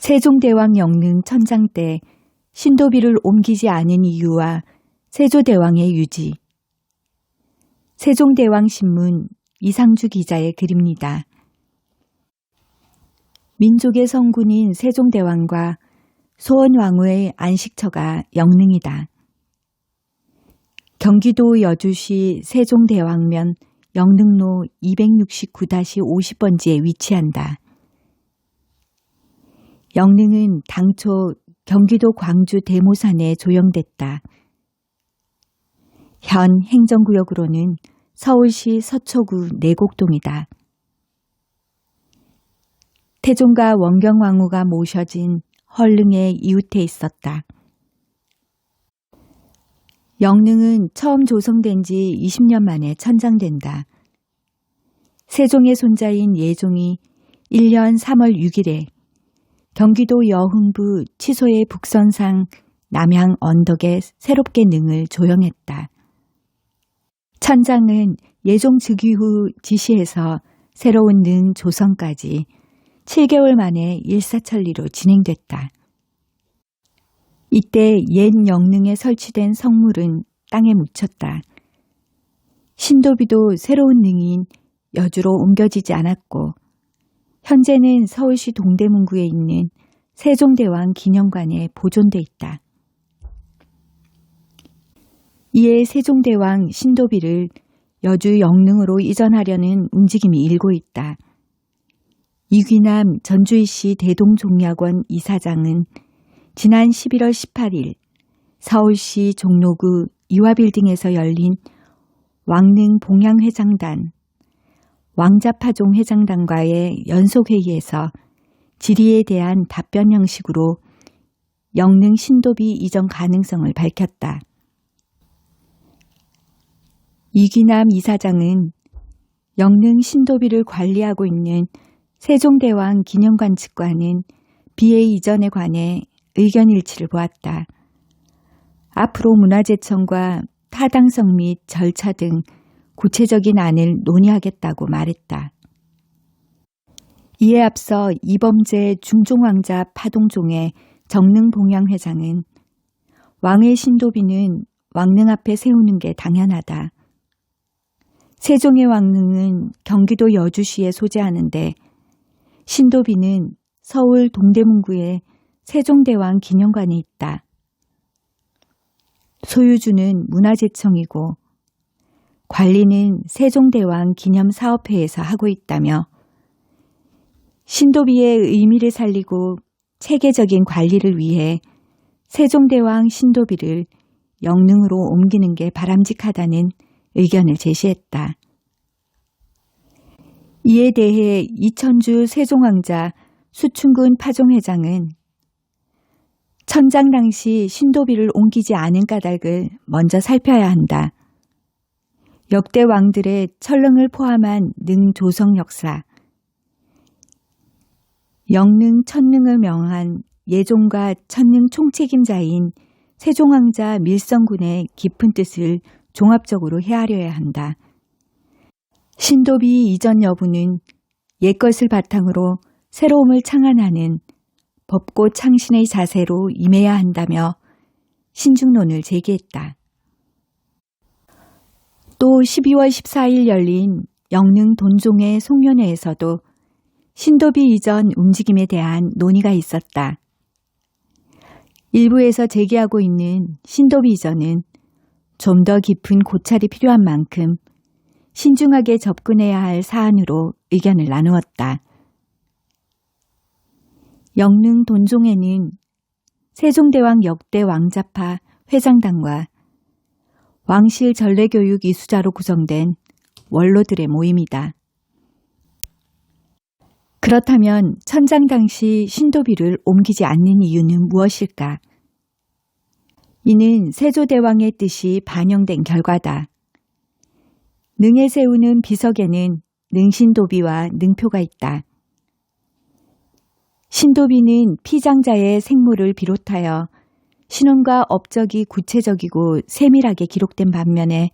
세종대왕 영능 천장 때 신도비를 옮기지 않은 이유와 세조대왕의 유지. 세종대왕 신문 이상주 기자의 글입니다. 민족의 성군인 세종대왕과 소원왕후의 안식처가 영능이다. 경기도 여주시 세종대왕면 영등로 269-50번지에 위치한다. 영릉은 당초 경기도 광주 대모산에 조영됐다. 현 행정구역으로는 서울시 서초구 내곡동이다. 태종과 원경왕후가 모셔진 헐릉에 이웃해 있었다. 영릉은 처음 조성된 지 20년 만에 천장된다. 세종의 손자인 예종이 1년 3월 6일에 경기도 여흥부 치소의 북선상 남양 언덕에 새롭게 능을 조형했다. 천장은 예종 즉위 후 지시해서 새로운 능 조성까지 7개월 만에 일사천리로 진행됐다. 이때 옛 영릉에 설치된 성물은 땅에 묻혔다. 신도비도 새로운 능인 여주로 옮겨지지 않았고 현재는 서울시 동대문구에 있는 세종대왕 기념관에 보존돼 있다. 이에 세종대왕 신도비를 여주 영릉으로 이전하려는 움직임이 일고 있다. 이귀남 전주이시 대동종약원 이사장은 지난 11월 18일 서울시 종로구 이화빌딩에서 열린 왕릉 봉양회장단, 왕자파종 회장단과의 연속회의에서 질의에 대한 답변 형식으로 영릉 신도비 이전 가능성을 밝혔다. 이기남 이사장은 영릉 신도비를 관리하고 있는 세종대왕 기념관 측과는 비해 이전에 관해 의견 일치를 보았다. 앞으로 문화재청과 타당성 및 절차 등 구체적인 안을 논의하겠다고 말했다. 이에 앞서 이범재 중종왕자 파동종의 정릉봉양 회장은 왕의 신도비는 왕릉 앞에 세우는 게 당연하다. 세종의 왕릉은 경기도 여주시에 소재하는데 신도비는 서울 동대문구에 세종대왕 기념관에 있다. 소유주는 문화재청이고 관리는 세종대왕 기념사업회에서 하고 있다며 신도비의 의미를 살리고 체계적인 관리를 위해 세종대왕 신도비를 영릉으로 옮기는 게 바람직하다는 의견을 제시했다. 이에 대해 이천주 세종왕자 수춘군 파종회장은 천장 당시 신도비를 옮기지 않은 까닭을 먼저 살펴야 한다. 역대 왕들의 철릉을 포함한 능 조성 역사, 영능 천능을 명한 예종과 천능 총책임자인 세종왕자 밀성군의 깊은 뜻을 종합적으로 헤아려야 한다. 신도비 이전 여부는 옛것을 바탕으로 새로움을 창안하는 법고 창신의 자세로 임해야 한다며 신중론을 제기했다. 또 12월 14일 열린 영릉 돈종의 송년회에서도 신도비 이전 움직임에 대한 논의가 있었다. 일부에서 제기하고 있는 신도비 이전은 좀 더 깊은 고찰이 필요한 만큼 신중하게 접근해야 할 사안으로 의견을 나누었다. 영릉 돈종에는 세종대왕 역대 왕자파 회장단과 왕실 전래교육 이수자로 구성된 원로들의 모임이다. 그렇다면 천장 당시 신도비를 옮기지 않는 이유는 무엇일까? 이는 세조대왕의 뜻이 반영된 결과다. 능에 세우는 비석에는 능신도비와 능표가 있다. 신도비는 피장자의 생물을 비롯하여 신원과 업적이 구체적이고 세밀하게 기록된 반면에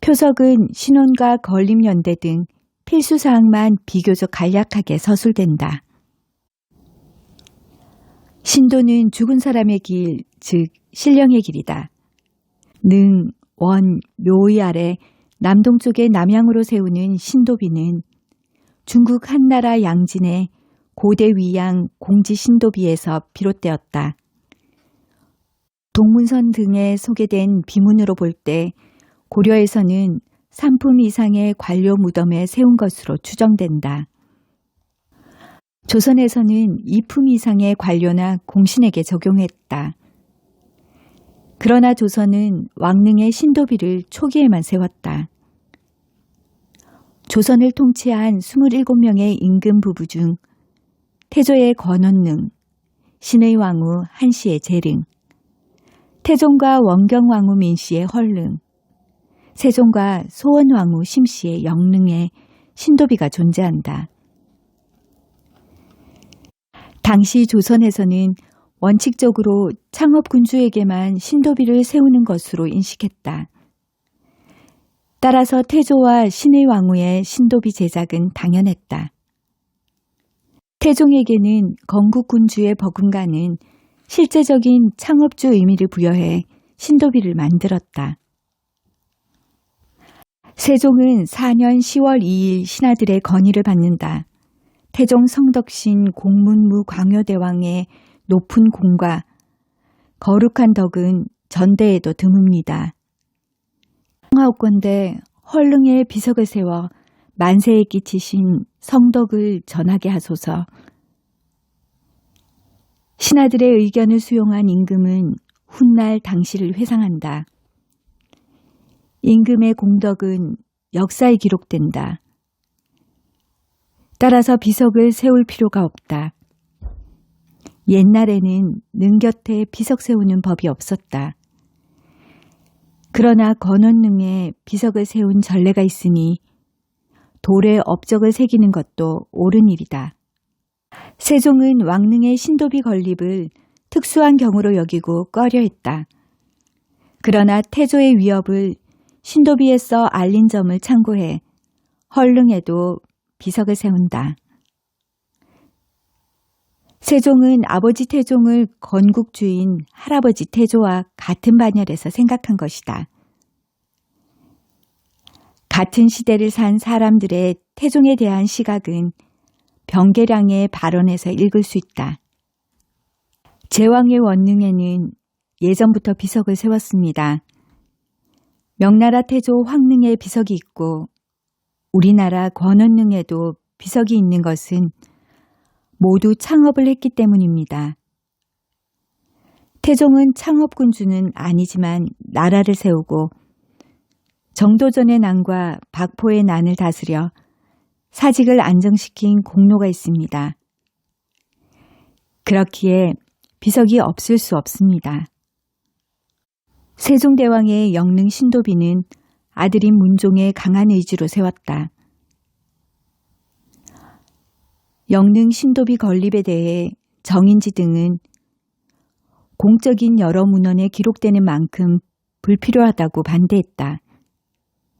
표석은 신원과 건립연대 등 필수 사항만 비교적 간략하게 서술된다. 신도는 죽은 사람의 길, 즉 신령의 길이다. 능, 원, 묘의 아래 남동쪽의 남향으로 세우는 신도비는 중국 한나라 양진의 고대 위양 공지 신도비에서 비롯되었다. 동문선 등에 소개된 비문으로 볼 때 고려에서는 3품 이상의 관료 무덤에 세운 것으로 추정된다. 조선에서는 2품 이상의 관료나 공신에게 적용했다. 그러나 조선은 왕릉의 신도비를 초기에만 세웠다. 조선을 통치한 27명의 임금 부부 중 태조의 권원능, 신의 왕후 한씨의 재릉, 태종과 원경왕후 민씨의 헐릉, 세종과 소원왕후 심씨의 영릉에 신도비가 존재한다. 당시 조선에서는 원칙적으로 창업 군주에게만 신도비를 세우는 것으로 인식했다. 따라서 태조와 신의 왕후의 신도비 제작은 당연했다. 태종에게는 건국 군주의 버금가는 실제적인 창업주 의미를 부여해 신도비를 만들었다. 세종은 4년 10월 2일 신하들의 건의를 받는다. 태종 성덕신 공문무 광효대왕의 높은 공과 거룩한 덕은 전대에도 드뭅니다. 하옵건대 헐릉에 비석을 세워 만세에 끼치신 성덕을 전하게 하소서. 신하들의 의견을 수용한 임금은 훗날 당시를 회상한다. 임금의 공덕은 역사에 기록된다. 따라서 비석을 세울 필요가 없다. 옛날에는 능 곁에 비석 세우는 법이 없었다. 그러나 건원능에 비석을 세운 전례가 있으니 돌에 업적을 새기는 것도 옳은 일이다. 세종은 왕릉의 신도비 건립을 특수한 경우로 여기고 꺼려했다. 그러나 태조의 위협을 신도비에서 알린 점을 참고해 헐릉에도 비석을 세운다. 세종은 아버지 태종을 건국주인 할아버지 태조와 같은 반열에서 생각한 것이다. 같은 시대를 산 사람들의 태종에 대한 시각은 병계량의 발언에서 읽을 수 있다. 제왕의 원능에는 예전부터 비석을 세웠습니다. 명나라 태조 황릉에 비석이 있고 우리나라 권원능에도 비석이 있는 것은 모두 창업을 했기 때문입니다. 태종은 창업군주는 아니지만 나라를 세우고 정도전의 난과 박포의 난을 다스려 사직을 안정시킨 공로가 있습니다. 그렇기에 비석이 없을 수 없습니다. 세종대왕의 영릉 신도비는 아들인 문종의 강한 의지로 세웠다. 영릉 신도비 건립에 대해 정인지 등은 공적인 여러 문헌에 기록되는 만큼 불필요하다고 반대했다.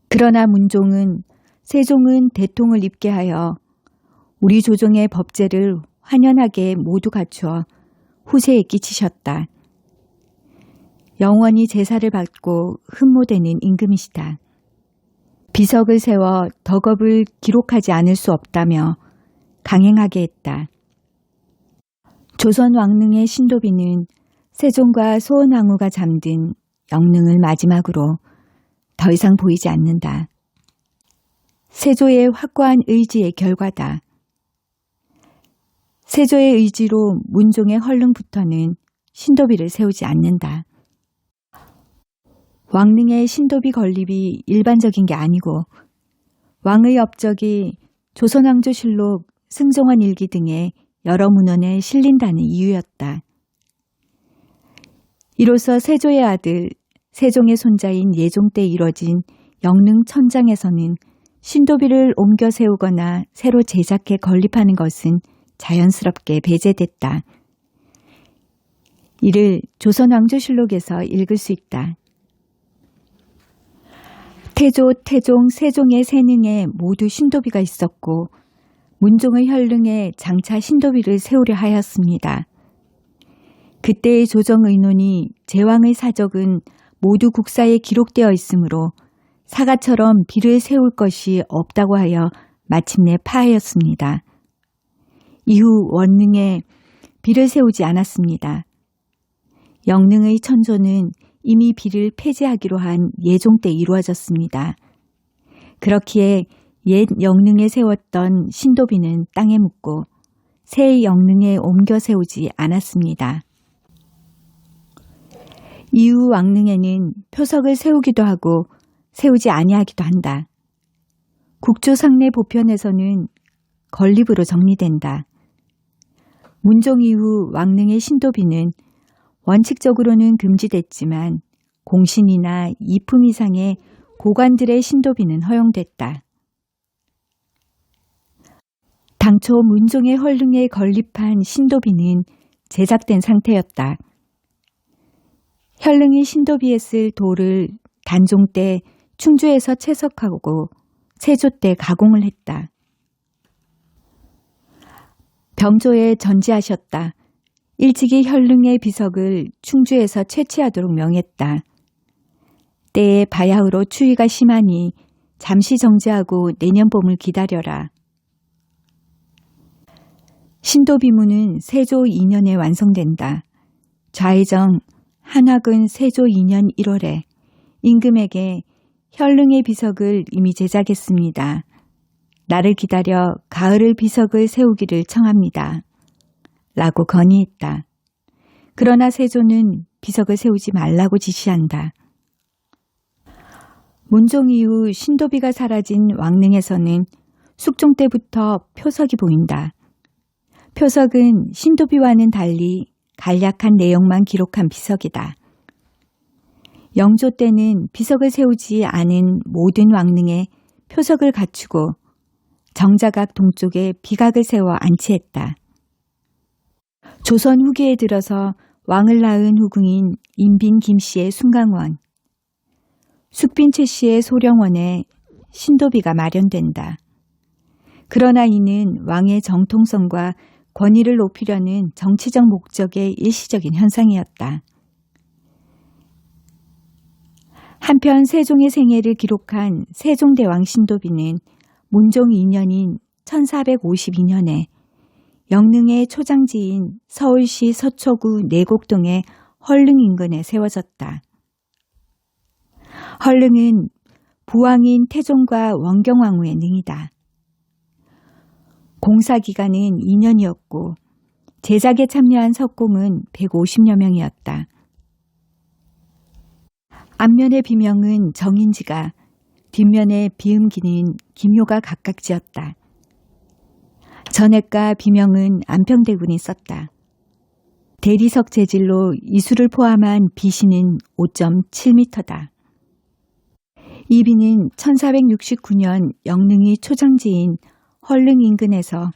그러나 문종은 세종은 대통을 입게 하여 우리 조정의 법제를 환연하게 모두 갖추어 후세에 끼치셨다. 영원히 제사를 받고 흠모되는 임금이시다. 비석을 세워 덕업을 기록하지 않을 수 없다며 강행하게 했다. 조선 왕릉의 신도비는 세종과 소원왕후가 잠든 영릉을 마지막으로 더 이상 보이지 않는다. 세조의 확고한 의지의 결과다. 세조의 의지로 문종의 헐릉부터는 신도비를 세우지 않는다. 왕릉의 신도비 건립이 일반적인 게 아니고 왕의 업적이 조선왕조실록 승종원 일기 등의 여러 문헌에 실린다는 이유였다. 이로써 세조의 아들 세종의 손자인 예종 때 이뤄진 영릉 천장에서는 신도비를 옮겨 세우거나 새로 제작해 건립하는 것은 자연스럽게 배제됐다. 이를 조선왕조실록에서 읽을 수 있다. 태조, 태종, 세종의 세능에 모두 신도비가 있었고 문종의 혈릉에 장차 신도비를 세우려 하였습니다. 그때의 조정 의논이 제왕의 사적은 모두 국사에 기록되어 있으므로 사가처럼 비를 세울 것이 없다고 하여 마침내 파하였습니다. 이후 원능에 비를 세우지 않았습니다. 영능의 천조는 이미 비를 폐지하기로 한 예종 때 이루어졌습니다. 그렇기에 옛 영능에 세웠던 신도비는 땅에 묻고 새 영능에 옮겨 세우지 않았습니다. 이후 왕릉에는 표석을 세우기도 하고 세우지 아니하기도 한다. 국조상례 보편에서는 건립으로 정리된다. 문종 이후 왕릉의 신도비는 원칙적으로는 금지됐지만 공신이나 이품 이상의 고관들의 신도비는 허용됐다. 당초 문종의 헐릉에 건립한 신도비는 제작된 상태였다. 혈릉이 신도비에 쓸 돌을 단종 때 충주에서 채석하고 세조 때 가공을 했다. 병조에 전지하셨다. 일찍이 혈릉의 비석을 충주에서 채취하도록 명했다. 때에 바야흐로 추위가 심하니 잠시 정지하고 내년 봄을 기다려라. 신도비문은 세조 2년에 완성된다. 좌회정 한학은 세조 2년 1월에 임금에게 혈릉의 비석을 이미 제작했습니다. 나를 기다려 가을을 비석을 세우기를 청합니다. 라고 건의했다. 그러나 세조는 비석을 세우지 말라고 지시한다. 문종 이후 신도비가 사라진 왕릉에서는 숙종 때부터 표석이 보인다. 표석은 신도비와는 달리 간략한 내용만 기록한 비석이다. 영조 때는 비석을 세우지 않은 모든 왕릉에 표석을 갖추고 정자각 동쪽에 비각을 세워 안치했다. 조선 후기에 들어서 왕을 낳은 후궁인 인빈 김씨의 순강원, 숙빈 최씨의 소령원에 신도비가 마련된다. 그러나 이는 왕의 정통성과 권위를 높이려는 정치적 목적의 일시적인 현상이었다. 한편 세종의 생애를 기록한 세종대왕 신도비는 문종 2년인 1452년에 영릉의 초장지인 서울시 서초구 내곡동의 헐릉 인근에 세워졌다. 헐릉은 부왕인 태종과 원경왕후의 능이다. 공사 기간은 2년이었고 제작에 참여한 석공은 150여 명이었다. 앞면의 비명은 정인지가 뒷면의 비음기는 김효가 각각 지었다. 전액과 비명은 안평대군이 썼다. 대리석 재질로 이수를 포함한 비시는 5.7m다. 이 비는 1469년 영릉이 초장지인 헐릉 인근에서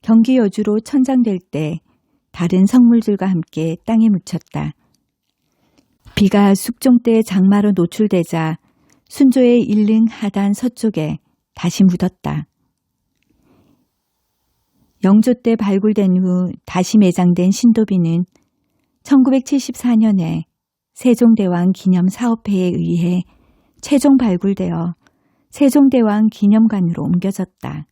경기 여주로 천장될 때 다른 성물들과 함께 땅에 묻혔다. 비가 숙종 때 장마로 노출되자 순조의 일릉 하단 서쪽에 다시 묻었다. 영조 때 발굴된 후 다시 매장된 신도비는 1974년에 세종대왕 기념 사업회에 의해 최종 발굴되어 세종대왕 기념관으로 옮겨졌다.